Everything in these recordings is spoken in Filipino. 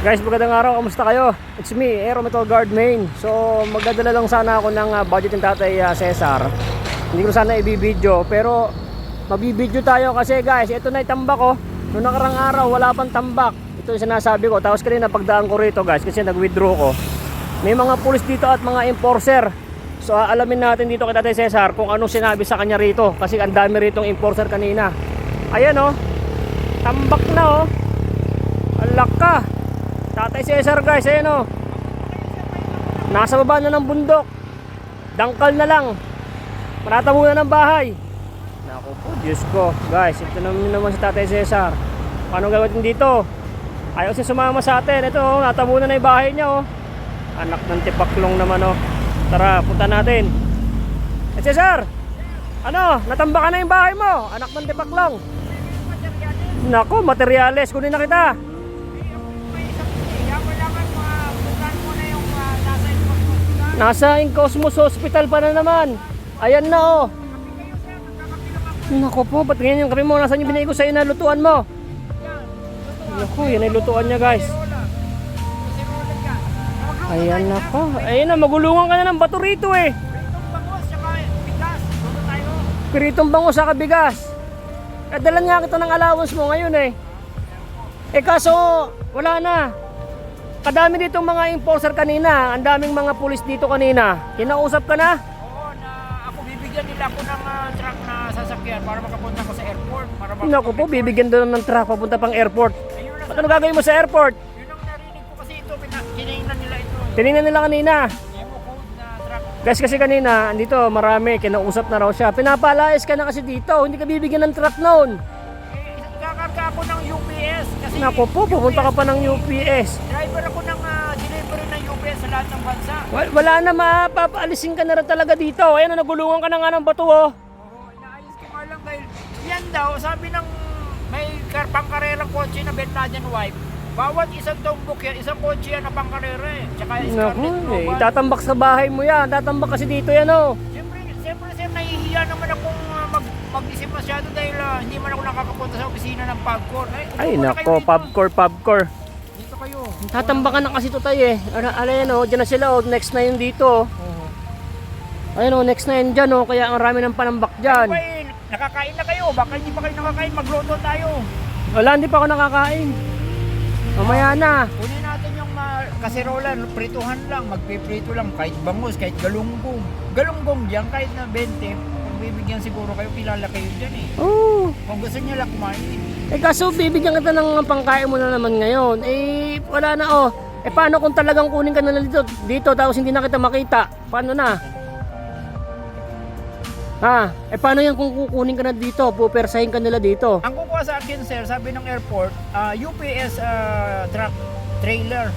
Guys, magandang araw. Kamusta kayo? It's me, Aero Metal Guard Main. So, magdadala lang sana ako ng uh, budget ng tatay uh, Cesar. Hindi ko sana ibibideo, pero mabibideo tayo kasi guys, ito na itambak ko. Noong nakarang araw, wala pang tambak. Ito yung sinasabi ko. Tapos kanina pagdaan ko rito guys, kasi nag-withdraw ko. May mga pulis dito at mga enforcer. So, alamin natin dito kay tatay Cesar kung anong sinabi sa kanya rito. Kasi ang dami rito enforcer kanina. Ayan oh, tambak na oh. Alak ka. Tatay Cesar guys, ayan o. Nasa baba na ng bundok. Dangkal na lang. Panatamo na ng bahay. Naku po, Diyos ko. Guys, ito naman naman si Tatay Cesar. Paano gagawin dito? Ayaw siya sumama sa atin. Ito, oh, natabo na yung bahay niya. Oh. Anak ng tipaklong naman. Oh. Tara, punta natin. Eh, Cesar! Ano? Natambakan na yung bahay mo. Anak ng tipaklong. Nako, materyales. Kunin na kita. Nasa Incosmos Hospital pa na naman. Ayan na oh. Nako po, ba't ganyan yung kape mo? Nasaan yung binigay ko sa'yo na lutuan mo? Nako, yan ay lutuan niya guys. Ayan na po. Ayan na, magulungan ka na ng bato rito eh. Piritong bango sa kabigas. Eh, dalan nga kita ng allowance mo ngayon eh. Eh kaso, wala na. Kadami dito mga enforcer kanina. Ang daming mga pulis dito kanina. Kinausap ka na? Oo, na ako bibigyan nila ako ng ah, truck na sasakyan para makapunta ko sa airport. Para mak- Naku po, bibigyan doon ng truck papunta pang airport. Ayun Ba't ano gagawin mo sa airport? yun ang narinig ko kasi ito, kinainan nila ito. Tinignan nila kanina. Guys, kasi kanina, andito marami, kinausap na raw siya. Pinapalayas ka na kasi dito, hindi ka bibigyan ng truck noon. Ako ng UPS kasi Naku po, pupunta ka pa ng UPS. driver ako ng ah, delivery ng UPS sa lahat ng bansa. Wal- Wala na, mapapaalisin ka na rin talaga dito. Ayan, nagulungan ka na nga ng bato oh. Oo, inaayos ko nga lang dahil yan daw, sabi ng may kar pangkarerang kotse na Bernadian wife, bawat isang tumbok yan, isang kotse yan na pangkarera eh. Tsaka Naku, Scarlett eh, Global. itatambak sa bahay mo yan. Tatambak kasi dito yan oh. Siyempre, siyempre sir, nahihiya naman akong uh, mag, mag-isip masyado dahil ah, hindi man ako nakakapunta sa opisina ng Pagcor. Ay, Ay, nako, pubcore, pubcore. Dito kayo. Tatambakan na kasi to tayo eh. Ano, ano yan oh, dyan na sila oh. Next na yun dito oh. Ayun oh, next na yun dyan oh. Kaya ang rami ng panambak dyan. Ano ba eh, nakakain na kayo. Baka hindi pa kayo nakakain, magluto tayo. Wala, hindi pa ako nakakain. Mamaya na. Kunin natin yung uh, kaserola, prituhan lang, magpiprito lang, kahit bangus, kahit galunggong. Galunggong diyan, kahit na 20, kung bibigyan siguro kayo, kilala kayo dyan eh. Oh. Kung gusto nyo lang kumain. Eh kaso bibigyan kita ng pangkain mo na naman ngayon. Eh wala na oh. Eh paano kung talagang kunin ka na dito, dito tapos hindi na kita makita? Paano na? Ha? Eh paano yan kung kukunin ka na dito? Pupersahin ka nila dito. Ang kukuha sa akin, sir, sabi ng airport, ah, UPS ah, truck trailer.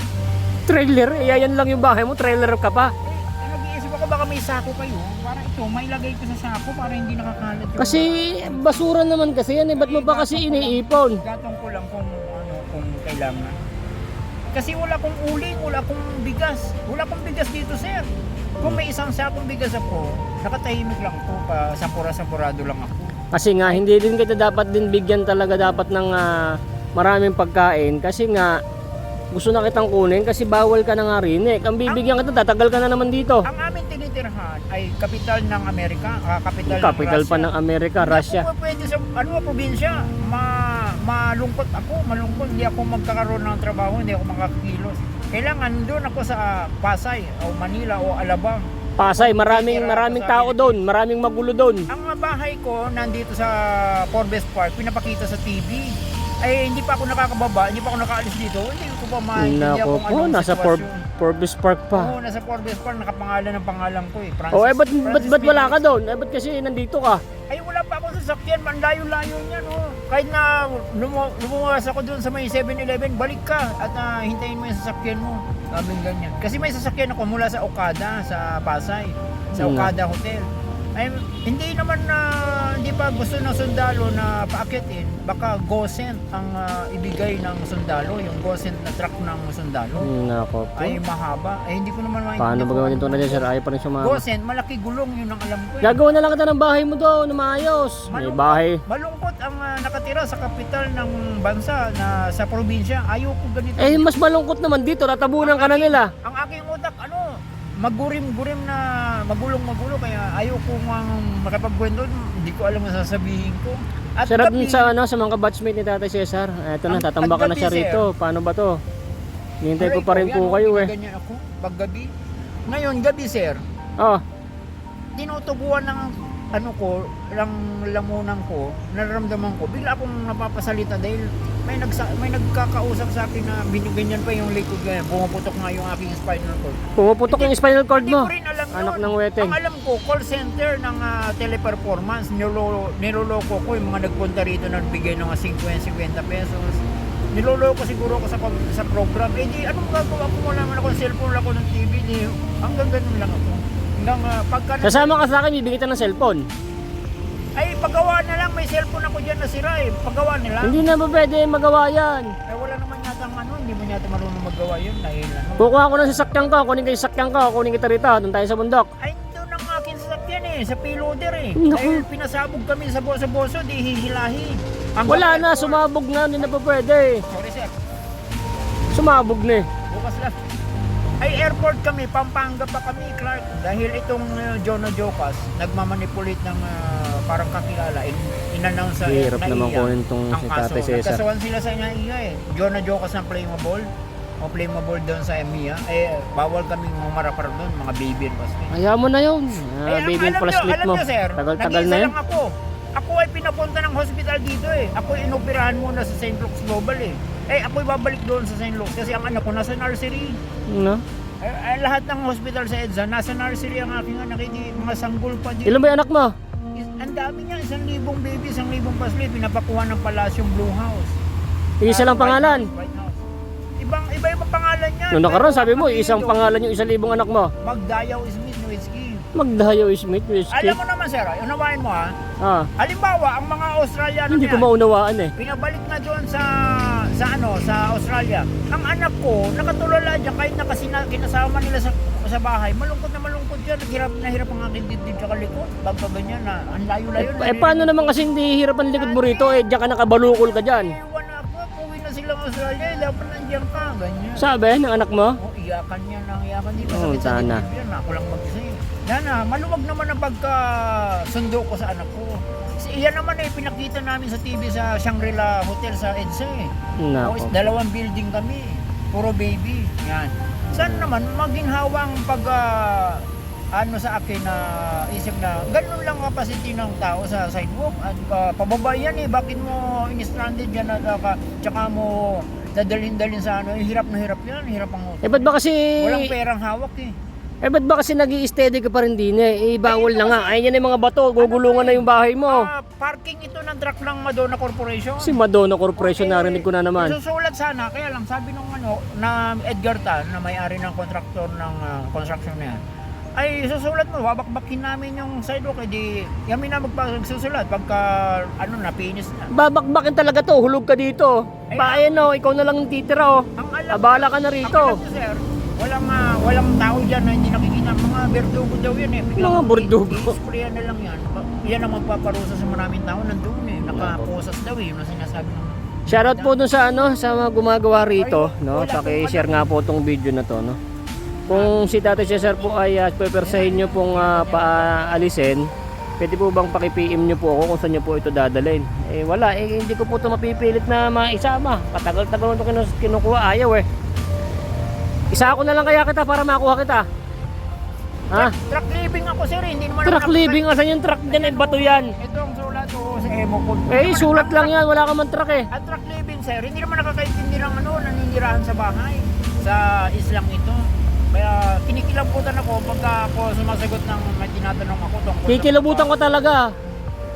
Trailer? Eh yan lang yung bahay mo, trailer ka pa. Baka may sako kayo. Para ito, may lagay ko sa sako para hindi nakakalat yung... Kasi basura naman kasi yan eh. Ba't mo ba kasi iniipon? Gatong ko lang kung ano, kung kailangan. Kasi wala kong uling, wala kong bigas. Wala kong bigas dito, sir. Kung may isang sakong bigas ako, nakatahimik lang po pa, sampura-sampurado lang ako. Kasi nga hindi din kita dapat din bigyan talaga dapat ng ah, maraming pagkain kasi nga gusto na kitang kunin kasi bawal ka na nga rin eh. Ang bibigyan kita, tatagal ka na naman dito. Ang aming tinitirhan ay kapital ng Amerika, ah, kapital, Capital ng pa ng Amerika, Russia. Ako pwede sa ano probinsya, ma malungkot ako, malungkot hindi ako magkakaroon ng trabaho, hindi ako makakakilos. Kailangan doon ako sa Pasay o Manila o Alabang. Pasay, maraming maraming tao doon, maraming magulo doon. Ang bahay ko nandito sa Forbes Park, pinapakita sa TV. Ay hindi pa ako nakakababa, hindi pa ako nakaalis dito. Hindi pa maintindihan Nako po, anong nasa Por sitwasyon. Forbes Park pa. Oo, nasa Forbes Park, nakapangalan ng pangalan ko eh. Francis, Oh, eh ba't, ba't, Francis ba't wala ka doon? Eh ba't kasi nandito ka? Ay wala pa ako sa sakyan, man layo-layo niya no. Kahit na lumu- lumuwas ako doon sa may 7-Eleven, balik ka at ah, hintayin mo yung sasakyan mo. Sabi ganyan. Kasi may sasakyan ako mula sa Okada, sa Pasay. Sa Hmm. Okada Hotel. Ay, hindi naman na hindi pa gusto ng sundalo na paakitin. Baka GoSend ang ah, ibigay ng sundalo, yung GoSend na truck ng sundalo. Hmm, Nako po. Ay mahaba. Ay hindi ko naman maintindihan. Paano ba gawin ito na dyan, sir? Ayaw pa rin sumama. GoSend, malaki gulong yun ang alam ko. Eh. Gagawa na lang kita ng bahay mo doon na maayos. May bahay. Malungkot ang ah, nakatira sa kapital ng bansa na sa probinsya. Ayoko ganito. Eh, mas malungkot naman dito. Tatabunan ka na nila. Ang magurim-gurim na magulong-magulo kaya ayaw ko mang makapagkwento hindi ko alam ang sasabihin ko at Sarap gabi- sa ano sa mga batchmate ni Tatay Cesar. Eto na, tatambakan na siya sir. rito. Paano ba to? Hintay ko pa rin po oh, kayo eh. ginaganyan ako paggabi ngayon gabi sir Oh, tinutubuan ng ano ko, lang lamunan ko, nararamdaman ko, bigla akong napapasalita dahil may nagsa, may nagkakausap sa akin na binigyan pa yung likod ko, pumuputok nga yung aking spinal cord. pumuputok yung spinal cord Hindi mo. ko rin alam Anak yun. ng weteng. Ang alam ko, call center ng ah, teleperformance, nilolo, niloloko ko yung mga nagpunta rito na nagbigay ng mga 50-50 pesos. Niloloko siguro ako sa, sa program. Eh di, anong gagawa ko? Wala naman ako ng cellphone, wala ako ng TV. Di, hanggang ganun lang ako. Hanggang ah, pagka... Kasama ka sa akin, bibigyan kita ng cellphone. Ay, paggawa na lang. May cellphone ako dyan na sira eh. Paggawa nila. Hindi na ba pwede magawa yan? Eh, wala naman yata ano. Hindi mo yata marunong maggawa yun. Dahil ano. Kukuha ko ng sasakyan ko, kunin yung sasakyan ko, kunin kita rito, doon tayo sa bundok. Ay, doon ang akin sasakyan eh, sa payloader eh. Naku. Dahil pinasabog kami sa boso-boso, di hihilahi. Hanggang Wala na, airport. sumabog na, hindi na pa pwede. Sorry sir, Sumabog na eh. bukas lang. Ay, airport kami, Pampanga pa kami, Clark. Dahil itong uh, Jono Jocas, nagmamanipulate ng uh, parang kakilala, in, in-announce sa Hirap NAIA naman kunin tong ang si kaso. Cesar. Nagkasuhan sila sa NAIA eh. Jono Jocas ng Playable o Playable doon sa EMEA. Eh, bawal kaming humarapar doon, mga baby and passport. Kaya mo na yun. Eh, Ah, ang baby alam plus nyo, slip alam mo. nyo, sir, Tagal-tagal nag-iisa na yun. lang ako. Ako ay pinapunta ng hospital dito eh. Ako ay inoperahan muna sa St. Luke's Global eh. Eh, ako ay babalik doon sa St. Luke's kasi ang anak ko nasa nursery. No? Eh, eh, lahat ng hospital sa EDSA, nasa nursery ang aking anak. Hindi, mga sanggol pa din. Ilan ba yung anak mo? Is- Ang dami niya, isang libong baby, isang libong pasli. Pinapakuha ng Palasyong Blue House. Isa lang White pangalan. House, White House. Ibang, iba ibang pangalan niya. Noong nakaraan, sabi mo, ang isang dito, pangalan yung isang libong anak mo. Magdayaw Smith Nowitzki. Magdayo Smith Whiskey. Alam mo naman sir, unawain mo ha. Ah, Halimbawa, ang mga Australiano hindi ko niyan, maunawaan eh. pinabalik na doon sa sa ano sa Australia. Ang anak ko nakatulala diyan kahit nakasina, kinasama nila sa sa bahay. Malungkot na malungkot yan. Hirap na hirap ang aking dibdib sa likod. Pagka ganyan na ang layo-layo Eh, eh paano naman kasi hindi hirap ang likod mo rito eh, diyan ka nakabalukol ka dyan. Iwan na ako, uwi na silang Australia, eh, dapat nandiyan ka, ganyan. Sabi ng anak mo? Oh, iyakan niya na, iyakan di ba Oo, sakit sa sana. dibdib yan, ako lang mag-isa eh. Yan na, maluwag naman ang pagkasundo ko sa anak ko. Si iyan naman eh, pinakita namin sa TV sa Shangri-La Hotel sa EDSA eh. O, Nako. dalawang building kami. Puro baby. Yan. Saan naman maginhawang pag ah, ano sa akin na isip na ganun lang capacity ng tao sa sidewalk at ah, pababa yan eh bakit mo in-stranded yan at uh, tsaka mo dadalhin-dalhin sa ano eh, hirap na hirap yan hirap ang Eh ba't ba kasi walang perang hawak eh Eh ba't ba kasi nag steady ka pa rin din eh? Eh bawal na nga. Ayun yan yung mga bato, gugulungan na yung bahay mo. Ah, parking ito ng truck ng Madonna Corporation Si Madonna Corporation narinig ko na naman. Susulat sana, kaya lang sabi nung ano, na Edgar Tan, na may-ari ng kontraktor ng ah, construction na yan, ay susulat mo, babakbakin namin yung sidewalk, edi yamin na magpagsusulat pagka ano na, finish na. Babakbakin talaga to, hulog ka dito. Ay, Pa ayan oh, ikaw na lang ang titira oh. Ang alam Abala ka na ang rito. alam ko, sir, walang, ah, walang tao dyan na hindi nakikita. Mga berdugo daw yan eh. Mga berdugo. i-sprayan na lang yan. Yan ang magpaparusa sa maraming tao nandun eh. Nakaposas daw eh. Yung sinasabi ng Shoutout po dun sa ano, sa mga gumagawa rito, no? Paki-share nga po tong video na to, no? Kung si Tatay Cesar po ay uh, pepersahin nyo pong uh, paalisin, pwede po bang paki-PM nyo po ako kung saan nyo po ito dadalhin? Eh wala, eh hindi ko po ito mapipilit na maisama. Patagal-tagal ito kinu- kinukuha, ayaw eh. Isa ako na lang kaya kita para makuha kita. Ha? Truck living ako sir, eh. hindi naman Truck ako- living, asan yung truck dyan? Eh, bato yan. Ito ang sulat ko sa emo ko. Eh, sulat lang yan, wala ka man truck eh. At truck living sir, hindi naman nakakaintindi ng ano, naninirahan sa bahay sa islang ito. Kaya kinikilabutan ako pagka ako sumasagot ng may tinatanong ako tungkol sa- Kikilabutan ko talaga.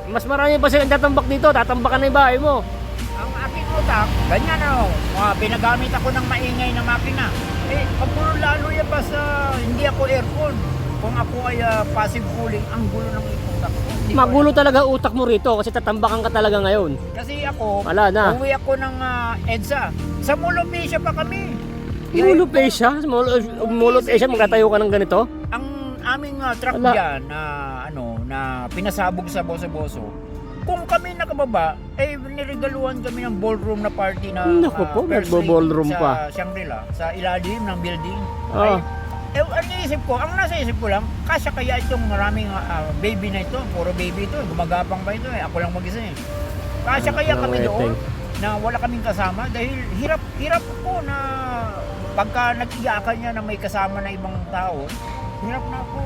Mas marami pa silang tatambak dito, tatambakan na yung bahay mo. Ang aking utak, ganyan ano, mga pinagamit ako ng maingay na makina. Eh, pag puro lalo yan basta hindi ako aircon. kung ako ay ah, passive cooling, ang gulo ng utak ko. Hindi ko Magulo talaga utak mo rito kasi tatambakan ka talaga ngayon. Kasi ako, Wala na. uwi ako ng ah, EDSA. Sa Molopecia pa kami. Eh siya. Magkatayo ka ng ganito. Ang aming ah, truck Wala. dyan na ano na pinasabog sa boso-boso. Kung kami nakababa, eh niregaluhan kami ng ballroom na party na Naku po, first magbo-ballroom lady pa. Sa Shangri-La, sa ilalim ng building. Ah. Ay, eh, ang naisip ko, ang nasa isip ko lang, kasya kaya itong maraming ah, baby na ito, puro baby ito, gumagapang pa ito eh, ako lang mag-isa eh. Kasya Ano kaya ka kami doon na wala kaming kasama dahil hirap hirap ko na pagka nag-iyakan niya na may kasama na ibang tao, hirap na ako.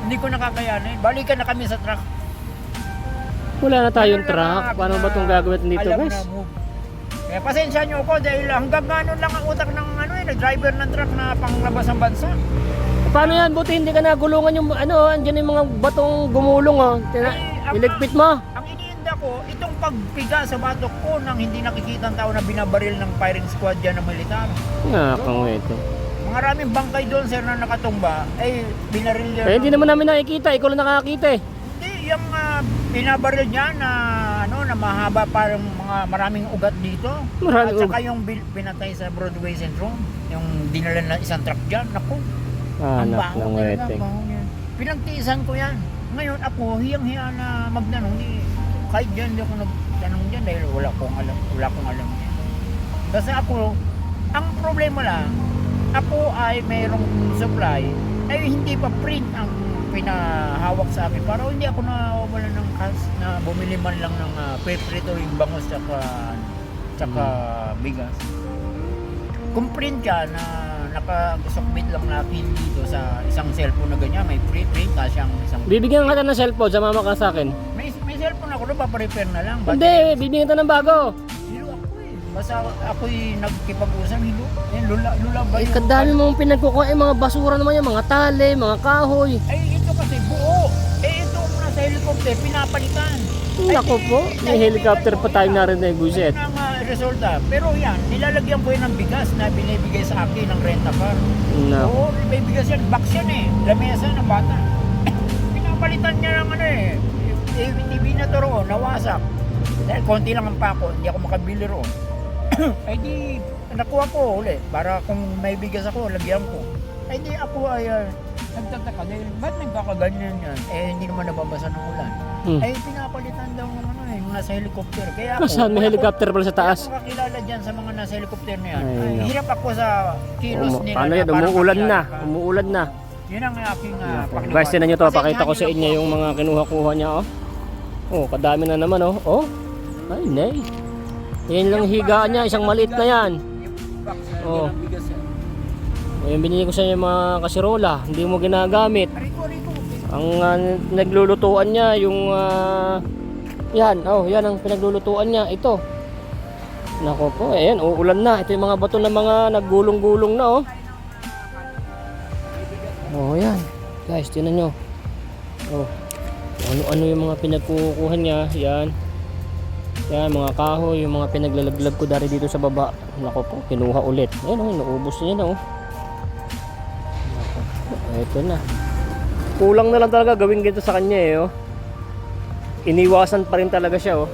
Hindi ko nakakayanin. Balikan na kami sa truck. Wala na tayong Ano lang truck. ang Paano ba itong gagawin dito alam guys? na move. Kaya pasensya nyo ako dahil hanggang gano'n lang ang utak ng ano eh, driver ng truck na panglabas ng bansa. Paano yan? Buti hindi ka nagulungan yung ano, andyan yung mga batong gumulong oh. Tina, Ay, ang- iligpit mo. Ang iniinda ko, itong pagpiga sa batok ko nang hindi nakikita ang tao na binabaril ng firing squad dyan ng militar. Nga, pangwete. Maraming bangkay doon sir na nakatumba, ay binaril yan. Eh, hindi naman namin nakikita. Ikaw lang nakakita eh. Hindi, yung uh, binabaril niya na ano na mahaba parang mga maraming ugat dito. Maraming At saka yung bil- pinatay sa Broadway Central, yung dinala na isang truck dyan, naku. ang Anak baho talaga, weteng. baho niya. Pinagtiisan ko yan. Ngayon ako, hiyang-hiya na magdanong. Di, kahit dyan, di ako nagtanong dyan dahil wala akong alam, wala akong alam yan. Kasi ako, ang problema lang, ako ay mayroong supply, ay hindi pa print ang pinahawak sa akin para hindi ako nawawala ng cash na bumili man lang ng uh, preparatory bangus tsaka tsaka bigas. Kung print ka na nakasubmit lang natin dito sa isang cellphone na ganyan, may pre-print ka siyang isang... Bibigyan ka ng cellphone, sumama ka sa akin. May, cellphone ako doon, paparepair na lang. Hindi, bibigyan kita ng bago. Hilo ako eh. Basta ako'y nagkipag-usap, hilo. Eh, lula, lula ba Eh, yung- kadami mong pinagkukuha. Eh, mga basura naman yan. Mga tali, mga kahoy. Ay, ito kasi buo. Eh, ito nasa helicopter, pinapalitan. Nako po, may helicopter pa tayo narinig, buset. Ang resulta. Pero yan, nilalagyan ko yun ng bigas na binibigay sa akin ng renta car. Nako. Oo, may bigas yan. Box yan eh. Lamesa ng bata. Pinapalitan niya ng ano eh. Eh, TV na to roon, nawasak. Dahil konti lang ang pako, hindi ako makabili roon. ay di, nakuha ko uli. Para kung may bigas ako, lagyan ko. Ay di ako ay ah, nagtataka dahil ba't nagkakaganyan yan? Eh hindi naman nababasa ng ulan. Hmm. Ay pinapalitan daw ng ano eh, nasa helicopter. Kaya ako, may wala helicopter pala sa Kaya taas? ako kakilala dyan sa mga nasa helicopter na yan. Ay, Ay, nako. hirap ako sa kilos Umu- nila. ano na yan, umuulan na. ka. Umuulan na. Yun ang aking uh, Guys, tinan nyo to. Pakita ko sa inyo yung mga kinuha-kuha niya, oh. Oh, kadami na naman, oh. Oh. Ay, nay. Yan lang higaan niya. Isang maliit na yan. Oh. O, yung binili ko sa inyo mga kasirola. Hindi mo ginagamit. Ang ah, naglulutuan niya, yung... ah, yan, oh, yan ang pinaglulutuan niya. Ito. Nako po, ayan, uulan na. Ito yung mga bato na mga naggulong-gulong na, oh. Oh, yan. Guys, tinan nyo. Oh. Ano-ano yung mga pinagkukuha niya. Yan. Yan, mga kahoy, yung mga pinaglalaglag ko dari dito sa baba. Nako po, kinuha ulit. Ayan, oh, naubos niya na, oh. Eto na. Kulang na lang talaga gawin ganito sa kanya, eh, oh. Iniwasan pa rin talaga siya, oh.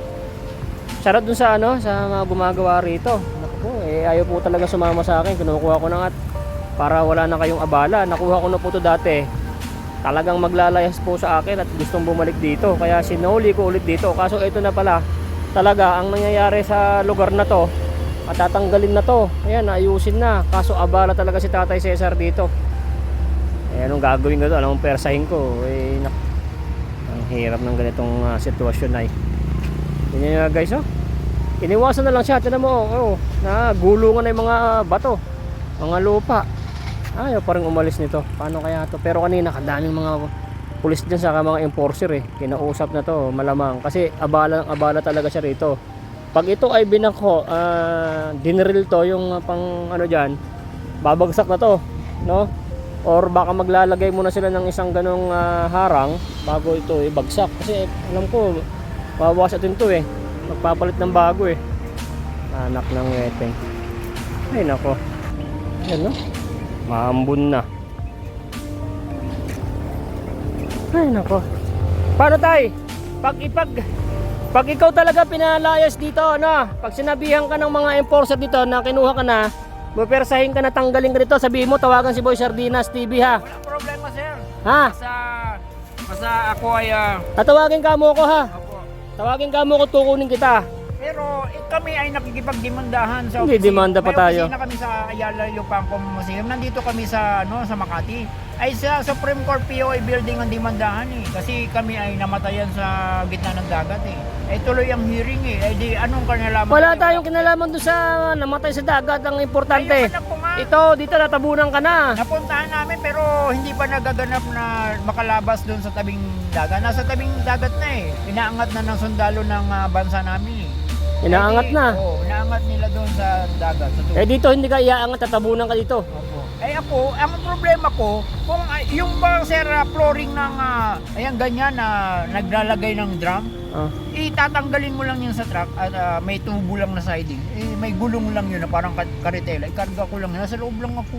Shoutout dun sa ano, sa mga gumagawa rito. Naku eh, ayaw po talaga sumama sa akin. Kinukuha ko na nga para wala na kayong abala. Nakuha ko na po to dati. Talagang maglalayas po sa akin at gustong bumalik dito. Kaya sinuli ko ulit dito. Kaso ito na pala, talaga ang nangyayari sa lugar na to, at tatanggalin na to. Ayan, ayusin na. Kaso abala talaga si Tatay Cesar dito. Eh, anong gagawin ko to? Anong persahin ko? Eh, nak ang hirap ng ganitong ah, sitwasyon ay. Yan nga guys, oh. Iniwasan na lang siya. Tinan mo, oh, oh, na gulungan na yung mga bato. Mga lupa. Ayaw pa rin umalis nito. Paano kaya to? Pero kanina, kadaming mga pulis dyan sa mga enforcer eh. Kinausap na to, malamang. Kasi abala, abala talaga siya rito. Pag ito ay binako, ah, dinril to yung ah, pang ano dyan, babagsak na to. No? Or baka maglalagay muna sila ng isang ganong ah, harang bago ito eh, bagsak. Kasi alam ko, Mabawas din to eh. Magpapalit ng bago eh. Anak ng weteng. Ay nako. Yan no. Maambun na. Ay, nako. Paano tay? Pag ipag pag ikaw talaga pinalayas dito, ano? Pag sinabihan ka ng mga enforcer dito na kinuha ka na, bupersahin ka na tanggalin ka dito, sabihin mo tawagan si Boy Sardinas TV ha. Walang problema, sir. Ha? Basta, basta ako ay, ah, Tatawagin ka mo ko ha. opo. Tawagin ka mo ko tukunin kita. Eh, kami ay nakikipagdemandahan sa Hindi, demanda pa May tayo. opisina kami sa Ayala, Yupanco, Museum. Nandito kami sa ano sa Makati. Ay sa Supreme Court POA building ang demandahan eh. Kasi kami ay namatayan sa gitna ng dagat eh. Eh tuloy ang hearing eh. Eh di anong kanalaman? Wala tayong kinalaman doon sa namatay sa dagat. Ang importante. Ayun, anak ko nga. Ito, dito natabunan ka na. Napuntahan namin pero hindi pa nagaganap na makalabas doon sa tabing dagat. Nasa tabing dagat na eh. Inaangat na ng sundalo ng ah, bansa namin eh. Inaangat Eh, na. Oo, inaangat nila doon sa dagat. Sa tubig. Eh dito hindi ka iaangat, tatabunan ka dito. Opo. Eh ako, ang problema ko, kung ah, yung ba sir ah, flooring ng ah, ayan ganyan na naglalagay ng drum, Ah. itatanggalin mo lang yun sa truck at ah, may tubo lang na siding. Eh may gulong lang yun na parang ka- karitela. Ikarga ko lang. Nasa loob lang ako.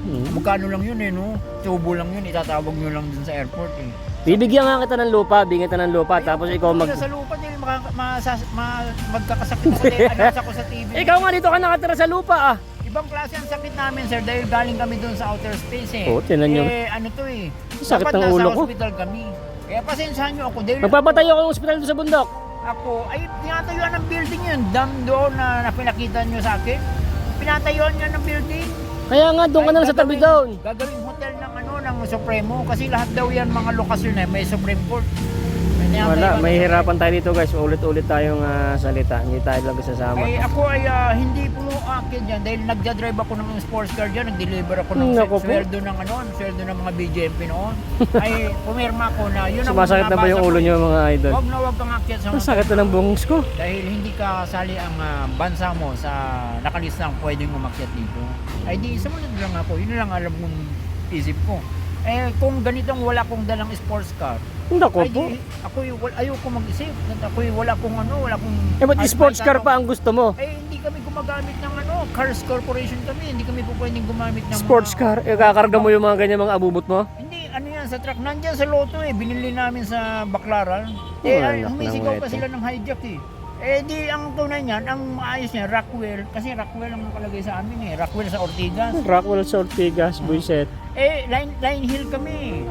Hmm. Magkano lang yun eh no? Tubo lang yun. Itatawag nyo lang dun sa airport eh. Bibigyan nga kita ng lupa, bigyan kita ng lupa, tapos ikaw mag... Sa lupa maka, masas, ma, magkakasakit ako dahil announce ako sa TV. Ikaw nga dito ka nakatira sa lupa ah. Ibang klase ang sakit namin sir dahil galing kami doon sa outer space eh. Oo, tinan nyo. Eh ano to eh. Sakit Dapat ng nasa ulo ko. hospital kami. Kaya pasensyahan nyo ako dahil Magpapatayo ako ng ospital doon sa bundok. ako ay tinatayuan ng building yun. Dam doon na, na pinakita nyo sa akin. Pinatayuan niya ng building. Kaya nga doon ka na sa tabi doon. Gagawing hotel ng ano ng Supremo kasi lahat daw yan mga lokasyon eh may Supreme Court. Wala, may ng- hirapan tayo dito guys. Ulit-ulit tayong ah, salita. Hindi tayo lang sasama. Ay ako ay ah, hindi po akin dyan dahil nagja-drive ako ng sports car dyan, nag-deliver ako ng Naku po. sweldo ng ano, sweldo ng mga BJMP noon. ay pumirma ko na yun ang Sumasakit na ba yung ulo nyo mga idol? Huwag na huwag kang akyat sa Masakit na ng bungs ko. dahil hindi ka sali ang ah, bansa mo sa nakalistang pwedeng umakyat dito. Ay di sumunod lang ako. Yun lang alam kong isip ko. Eh kung ganitong wala kong dalang sports car, Nako po. ako wala, ayoko mag-isip. Ako wala kong ano, wala kong Eh kahit sports car tanong- pa ang gusto mo? eh, hindi kami gumagamit ng ano, Cars Corporation kami. Hindi kami po pwedeng gumamit ng Sports mga- car? Eh kakarga mo yung mga ganyan mga abubot mo? Hindi, ano yan, sa truck. Nandyan sa loto eh. Binili namin sa Baclaran. Eh, ay, humisigaw pa sila ng hijack eh. Eh, di, ang tunay niyan, ang maayos niya, Rockwell. Kasi Rockwell ang nakalagay sa amin eh. Rockwell sa Ortigas. Rockwell sa Ortigas, buiset. Eh, Line, Line Hill kami.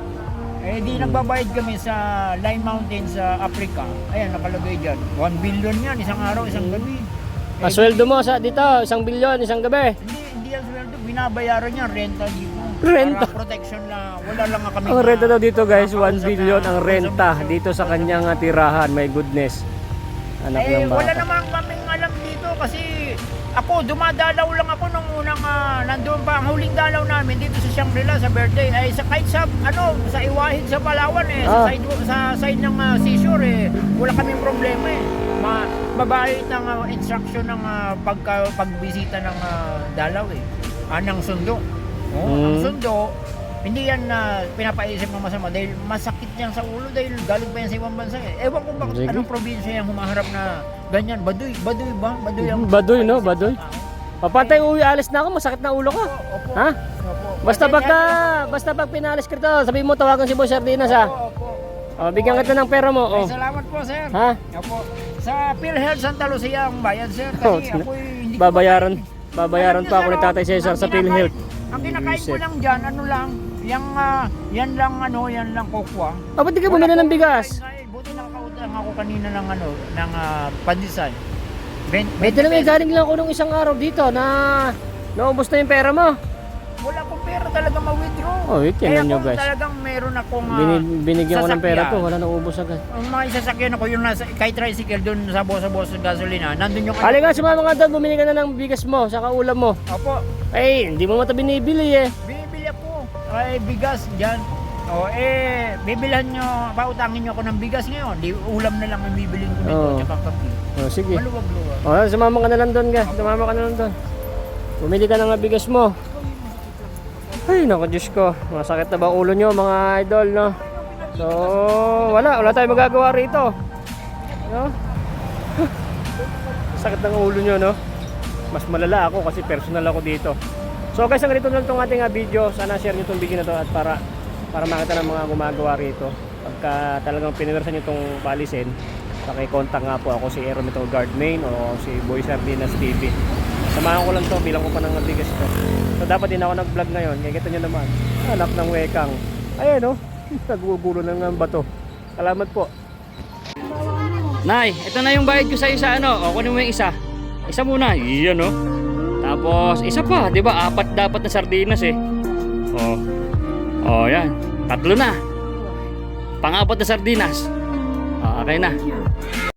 Eh, di nagbabayad kami sa Line Mountain sa Africa. Ayan, nakalagay dyan. 1 billion yan, isang araw, isang gabi. Eh, Pasweldo mo sa dito, isang bilyon, isang gabi. Hindi, hindi ang sweldo. Binabayaran niya, renta dito. Renta? Para protection na wala lang kami. Ang renta daw dito guys, 1 nakakausap billion ang renta dito sa kanyang ah, tirahan. My goodness. Anak Eh, ng wala bata. naman kaming dito kasi ako, dumadalaw lang ako nung unang uh, nandun pa. Ang huling dalaw namin dito sa Shangri-La sa birthday. Ay, sa, kahit sa, ano, sa Iwahid sa Palawan eh. Ah. Sa, side, sa side ng ah, seashore eh. Wala kaming problema eh. Ma, mabait ng ah, instruction ng ah, pagka, pagbisita ng ah, dalaw eh. Ah, ng sundo. Oh, Ang Mm. sundo, hindi yan na pinapaisip ng masama dahil masakit yan sa ulo dahil galing pa yan sa ibang bansa eh. Ewan ko bakit Sige. anong probinsya yung humaharap na ganyan. Baduy, baduy ba? Baduy ang Mhm, baduy, no? Baduy. Papatay uwi, alis na ako, masakit na ulo ko. Opo, opo. Ha? Opo. Basta Kasi pagka, yan- basta pag pinalis ka to, sabihin mo tawagan si Boss Sardinas ha. Opo, opo. Oh, bigyan kita ng pera mo. Ay, Oh. salamat po, sir. Ha? Opo. Sa PhilHealth Santa Lucia ang bayad, sir. Oh, Kasi ako hindi ko Babayaran, babayaran Alam pa niyo, ako ni Tatay Cesar ang sa kinakain- PhilHealth. Ang kinakain ko Reset. lang dyan, ano lang, yang, ah, yan lang, ano, yan lang kokwa. Ah, ba't di ka bumili Wala ng po bigas? kain ngayon. Buti nakakautang ako kanina ng ano, ng uh, pandesal. Ben, May tinamay galing lang ako nung isang araw dito na naubos na yung pera mo. Wala akong pera talaga ma-withdraw. Oh, wait, tingnan nyo, kung guys. talagang meron akong ah, Bini- binigyan ko ng pera sasakyan. to, wala nang ubos agad. Ang mga sasakyan ako, yung nasa, kay tricycle doon sa bosa-bosa gasolina, nandun yung... Halika, sumama ka doon, bumili ka na ng bigas mo, saka ulam mo. Opo, Ay, hindi mo mata binibili eh. ako. Ay, bigas dyan. O, eh, bibilhan nyo, pautangin nyo ako ng bigas ngayon. Di, ulam na lang ang bibilin ko nito, Oo. tsaka kape. Oh, sige. Maluwag-luwag. Oh, sumama ka na lang doon ka. Sumama ka na lang doon. Bumili ka ng bigas mo. Ay, naku Diyos ko. Masakit na ba ang ulo nyo mga idol, no? So, wala. Wala tayong magagawa rito. No? Sakit ng ulo nyo, no? Mas malala ako kasi personal ako dito. So guys, ang ganito na lang itong ating ah, video. Sana share nyo itong video na to at para para makita ng mga gumagawa rito. Pagka talagang piniwersa nyo itong palisin, pakikontak nga po ako si Aero Metal Guard Main o si Boy Sardinas TV. Samahan ko lang to, bilang ko pa ng bigas to. So dapat din ako nag-vlog ngayon, kaya kita nyo naman. Hanap ng wekang. Ayan o, nagugulo na ang bato. Salamat po. Nay, ito na yung bayad ko sa isa ano. O, kunin mo yung isa. Isa muna. Iyan oh. Tapos, isa pa. di ba Apat dapat na sardinas eh. O. O, yan. Tatlo na. Pangapat na sardinas. O, okay na.